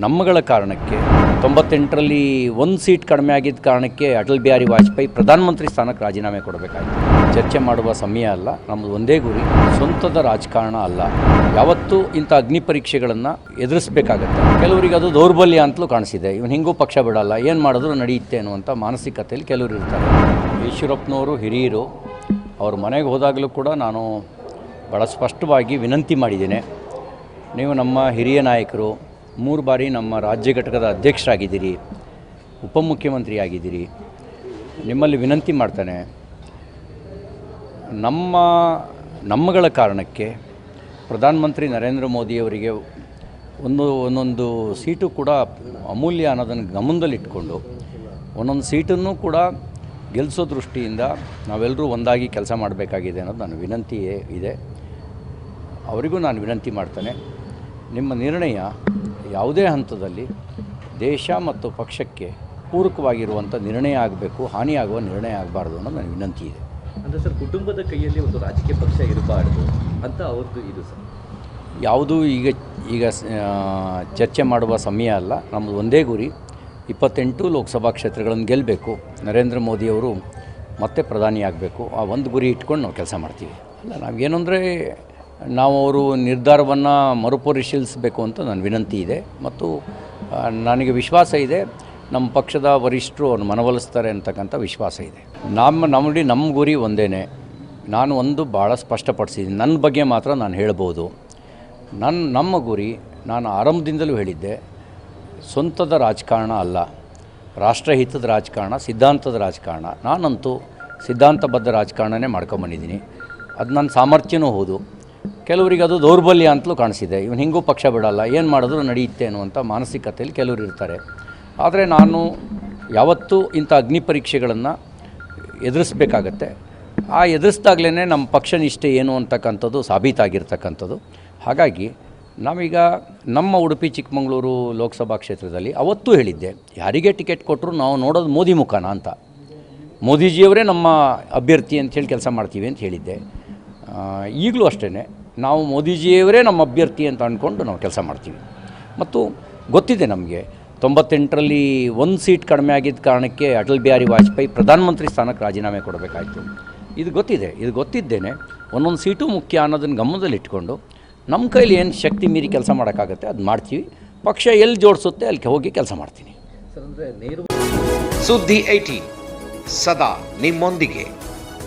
ನಮ್ಮಗಳ ಕಾರಣಕ್ಕೆ ತೊಂಬತ್ತೆಂಟರಲ್ಲಿ ಒಂದು ಸೀಟ್ ಕಡಿಮೆ ಆಗಿದ್ದ ಕಾರಣಕ್ಕೆ ಅಟಲ್ ಬಿಹಾರಿ ವಾಜಪೇಯಿ ಪ್ರಧಾನಮಂತ್ರಿ ಸ್ಥಾನಕ್ಕೆ ರಾಜೀನಾಮೆ ಕೊಡಬೇಕಾಯಿತು. ಚರ್ಚೆ ಮಾಡುವ ಸಮಯ ಅಲ್ಲ, ನಮ್ಮದು ಒಂದೇ ಗುರಿ, ಸ್ವಂತದ ರಾಜಕಾರಣ ಅಲ್ಲ. ಯಾವತ್ತೂ ಇಂಥ ಅಗ್ನಿ ಪರೀಕ್ಷೆಗಳನ್ನು ಎದುರಿಸಬೇಕಾಗತ್ತೆ. ಕೆಲವರಿಗೆ ಅದು ದೌರ್ಬಲ್ಯ ಅಂತಲೂ ಕಾಣಿಸಿದೆ. ಇವನು ಹಿಂಗೂ ಪಕ್ಷ ಬಿಡಲ್ಲ. ಏನು ಮಾಡಿದ್ರು ನಡೆಯುತ್ತೆ ಅನ್ನುವಂಥ ಮಾನಸಿಕತೆಯಲ್ಲಿ ಕೆಲವರು ಇರ್ತಾರೆ. ಈಶ್ವರಪ್ಪನವರು ಹಿರಿಯರು, ಅವ್ರ ಮನೆಗೆ ಹೋದಾಗಲೂ ಕೂಡ ನಾನು ಭಾಳ ಸ್ಪಷ್ಟವಾಗಿ ವಿನಂತಿ ಮಾಡಿದ್ದೇನೆ. ನೀವು ನಮ್ಮ ಹಿರಿಯ ನಾಯಕರು ಮೂರು ಬಾರಿ ನಮ್ಮ ರಾಜ್ಯ ಘಟಕದ ಅಧ್ಯಕ್ಷರಾಗಿದ್ದೀರಿ ಉಪಮುಖ್ಯಮಂತ್ರಿ ಆಗಿದ್ದೀರಿ ನಿಮ್ಮಲ್ಲಿ ವಿನಂತಿ ಮಾಡ್ತಾನೆ, ನಮ್ಮ, ನಮ್ಮಗಳ ಕಾರಣಕ್ಕೆ ಪ್ರಧಾನಮಂತ್ರಿ ನರೇಂದ್ರ ಮೋದಿಯವರಿಗೆ ಒಂದು, ಒಂದೊಂದು ಸೀಟು ಕೂಡ ಅಮೂಲ್ಯ ಅನ್ನೋದನ್ನು ಗಮನದಲ್ಲಿಟ್ಕೊಂಡು ಒಂದೊಂದು ಸೀಟನ್ನು ಕೂಡ ಗೆಲ್ಲಿಸೋ ದೃಷ್ಟಿಯಿಂದ ನಾವೆಲ್ಲರೂ ಒಂದಾಗಿ ಕೆಲಸ ಮಾಡಬೇಕಾಗಿದೆ ಅನ್ನೋದು ನನ್ನ ವಿನಂತಿಯೇ ಇದೆ. ಅವರಿಗೂ ನಾನು ವಿನಂತಿ ಮಾಡ್ತೇನೆ, ನಿಮ್ಮ ನಿರ್ಣಯ ಯಾವುದೇ ಹಂತದಲ್ಲಿ ದೇಶ ಮತ್ತು ಪಕ್ಷಕ್ಕೆ ಪೂರಕವಾಗಿರುವಂಥ ನಿರ್ಣಯ ಆಗಬೇಕು ಹಾನಿಯಾಗುವ ನಿರ್ಣಯ ಆಗಬಾರ್ದು ಅನ್ನೋದು ನನ್ನ ವಿನಂತಿ ಇದೆ. ಅಂದರೆ ಸರ್ ಕುಟುಂಬದ ಕೈಯಲ್ಲಿ ಒಂದು ರಾಜಕೀಯ ಪಕ್ಷ ಇರಬಾರ್ದು ಅಂತ ಅವ್ರದ್ದು ಇದು ಸರ್. ಯಾವುದೂ ಈಗ ಈಗ ಚರ್ಚೆ ಮಾಡುವ ಸಮಯ ಅಲ್ಲ. ನಮ್ಮದು ಒಂದೇ ಗುರಿ. ಇಪ್ಪತ್ತೆಂಟು ಲೋಕಸಭಾ ಕ್ಷೇತ್ರಗಳನ್ನು ಗೆಲ್ಲಬೇಕು ನರೇಂದ್ರ ಮೋದಿಯವರು ಮತ್ತೆ ಪ್ರಧಾನಿ ಆಗಬೇಕು ಆ ಒಂದು ಗುರಿ ಇಟ್ಕೊಂಡು ನಾವು ಕೆಲಸ ಮಾಡ್ತೀವಿ. ಅಲ್ಲ ನಾವೇನು ಅಂದರೆ ನಾವು ಅವರು ನಿರ್ಧಾರವನ್ನು ಮರುಪರಿಶೀಲಿಸಬೇಕು ಅಂತ ನನ್ನ ವಿನಂತಿ ಇದೆ. ಮತ್ತು ನನಗೆ ವಿಶ್ವಾಸ ಇದೆ. ನಮ್ಮ ಪಕ್ಷದ ವರಿಷ್ಠರು ಅವ್ರು ಮನವೊಲಿಸ್ತಾರೆ ಅಂತಕ್ಕಂಥ ವಿಶ್ವಾಸ ಇದೆ. ನಮ್ಮ, ನಮ್ಮಲ್ಲಿ ನಮ್ಮ ಗುರಿ ಒಂದೇ ನಾನು ಒಂದು ಭಾಳ ಸ್ಪಷ್ಟಪಡಿಸಿದ್ದೀನಿ. ನನ್ನ ಬಗ್ಗೆ ಮಾತ್ರ ನಾನು ಹೇಳ್ಬೋದು. ನನ್ನ, ನಮ್ಮ ಗುರಿ, ನಾನು ಆರಂಭದಿಂದಲೂ ಹೇಳಿದ್ದೆ. ಸ್ವಂತದ ರಾಜಕಾರಣ ಅಲ್ಲ. ರಾಷ್ಟ್ರಹಿತದ ರಾಜಕಾರಣ, ಸಿದ್ಧಾಂತದ ರಾಜಕಾರಣ. ನಾನಂತೂ ಸಿದ್ಧಾಂತಬದ್ಧ ರಾಜಕಾರಣನೇ ಮಾಡ್ಕೊಂಬಂದಿದ್ದೀನಿ. ಅದು ನನ್ನ ಸಾಮರ್ಥ್ಯನೂ ಹೌದು. ಕೆಲವರಿಗೆ ಅದು ದೌರ್ಬಲ್ಯ ಅಂತಲೂ ಕಾಣಿಸಿದೆ. ಇವನು ಹಿಂಗೂ ಪಕ್ಷ ಬಿಡಲ್ಲ. ಏನು ಮಾಡಿದ್ರು ನಡೆಯುತ್ತೆ ಅನ್ನುವಂಥ ಮಾನಸಿಕತೆಯಲ್ಲಿ ಕೆಲವರು ಇರ್ತಾರೆ. ಆದರೆ ನಾನು ಯಾವತ್ತೂ ಇಂಥ ಅಗ್ನಿ ಪರೀಕ್ಷೆಗಳನ್ನು ಎದುರಿಸಬೇಕಾಗತ್ತೆ. ಆ ಎದುರಿಸ್ದಾಗಲೇ ನಮ್ಮ ಪಕ್ಷ ನಿಷ್ಠೆ ಏನು ಅಂತಕ್ಕಂಥದ್ದು ಸಾಬೀತಾಗಿರ್ತಕ್ಕಂಥದ್ದು. ಹಾಗಾಗಿ ನಾವೀಗ ನಮ್ಮ ಉಡುಪಿ, ಚಿಕ್ಕಮಗಳೂರು ಲೋಕಸಭಾ ಕ್ಷೇತ್ರದಲ್ಲಿ ಅವತ್ತೂ ಹೇಳಿದ್ದೆ, ಯಾರಿಗೆ ಟಿಕೆಟ್ ಕೊಟ್ಟರು ನಾವು ನೋಡೋದು ಮೋದಿ ಮುಖಾನ ಅಂತ. ಮೋದಿಜಿಯವರೇ ನಮ್ಮ ಅಭ್ಯರ್ಥಿ ಅಂತ ಹೇಳಿ ಕೆಲಸ ಮಾಡ್ತೀವಿ ಅಂತ ಹೇಳಿದ್ದೆ. ಈಗಲೂ ಅಷ್ಟೇ ನಾವು ಮೋದಿಜಿಯವರೇ ನಮ್ಮ ಅಭ್ಯರ್ಥಿ ಅಂತ ಅಂದ್ಕೊಂಡು ನಾವು ಕೆಲಸ ಮಾಡ್ತೀವಿ. ಮತ್ತು ಗೊತ್ತಿದೆ ನಮಗೆ, ತೊಂಬತ್ತೆಂಟರಲ್ಲಿ ಒಂದು ಸೀಟ್ ಕಡಿಮೆ ಆಗಿದ್ದ ಕಾರಣಕ್ಕೆ ಅಟಲ್ ಬಿಹಾರಿ ವಾಜಪೇಯಿ ಪ್ರಧಾನಮಂತ್ರಿ ಸ್ಥಾನಕ್ಕೆ ರಾಜೀನಾಮೆ ಕೊಡಬೇಕಾಯಿತು. ಇದು ಗೊತ್ತಿದೆ, ಇದು ಗೊತ್ತಿದ್ದೇನೆ, ಒಂದೊಂದು ಸೀಟು ಮುಖ್ಯ ಅನ್ನೋದನ್ನು ಗಮನದಲ್ಲಿಟ್ಕೊಂಡು ನಮ್ಮ ಕೈಲಿ ಏನು ಶಕ್ತಿ ಮೀರಿ ಕೆಲಸ ಮಾಡೋಕ್ಕಾಗುತ್ತೆ ಅದು ಮಾಡ್ತೀವಿ. ಪಕ್ಷ ಎಲ್ಲಿ ಜೋಡಿಸುತ್ತೆ ಅಲ್ಲಿಗೆ ಹೋಗಿ ಕೆಲಸ ಮಾಡ್ತೀನಿ. ಸುದ್ದಿ ಐಟಿ ಸದಾ ನಿಮ್ಮೊಂದಿಗೆ.